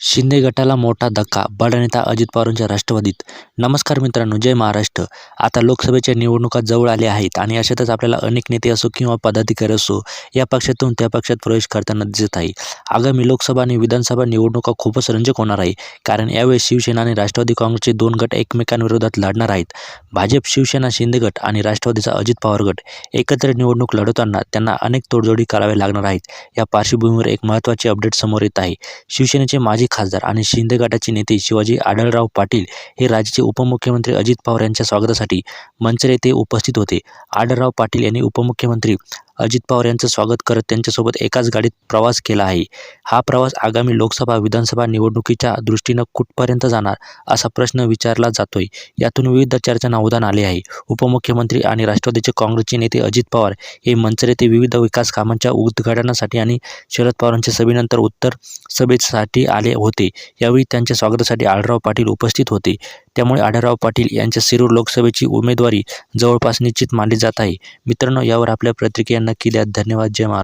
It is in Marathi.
शिंदे गटाला मोठा धक्का बडनेता अजित पवारांच्या राष्ट्रवादीत. नमस्कार मित्रांनो जय महाराष्ट्र. आता लोकसभेच्या निवडणुका जवळ आल्या आहेत आणि अशातच आपल्याला अनेक नेते असो किंवा पदाधिकारी असो या पक्षातून त्या पक्षात प्रवेश करताना दिसत आहे. आगामी लोकसभा आणि विधानसभा निवडणुका खूपच रंजक होणार आहे कारण यावेळी शिवसेना आणि राष्ट्रवादी काँग्रेसचे दोन गट एकमेकांविरोधात लढणार आहेत. भाजप शिवसेना शिंदे गट आणि राष्ट्रवादीचा अजित पवार गट एकत्र निवडणूक लढवताना त्यांना अनेक तोडजोडी कराव्या लागणार आहेत. या पार्श्वभूमीवर एक महत्त्वाची अपडेट समोर येत आहे. शिवसेनेचे माजी खासदार आणि शिंदे गटाचे नेते शिवाजी आढळराव पाटील हे राज्याचे उपमुख्यमंत्री अजित पवार यांच्या स्वागतासाठी मंचर येथे उपस्थित होते. आढळराव पाटील यांनी उपमुख्यमंत्री अजित पवार यांचं स्वागत करत त्यांच्यासोबत एकाच गाडीत प्रवास केला आहे. हा प्रवास आगामी लोकसभा विधानसभा निवडणुकीच्या दृष्टीनं कुठपर्यंत जाणार असा प्रश्न विचारला जातोय. यातून विविध चर्चांना उधाण आले आहे. उपमुख्यमंत्री आणि राष्ट्रवादीचे काँग्रेसचे नेते अजित पवार हे मंचर येथे विविध विकास कामांच्या उद्घाटनासाठी आणि शरद पवारांच्या सभेनंतर उत्तर सभेसाठी आले होते. यावेळी त्यांच्या स्वागतासाठी आळराव पाटील उपस्थित होते. त्यामुळे आढळराव पाटील यांच्या शिरूर लोकसभेची उमेदवारी जवळपास निश्चित मानली जात आहे. मित्रांनो यावर आपल्या प्रतिक्रिया नक्की द्या. धन्यवाद. जय महाराज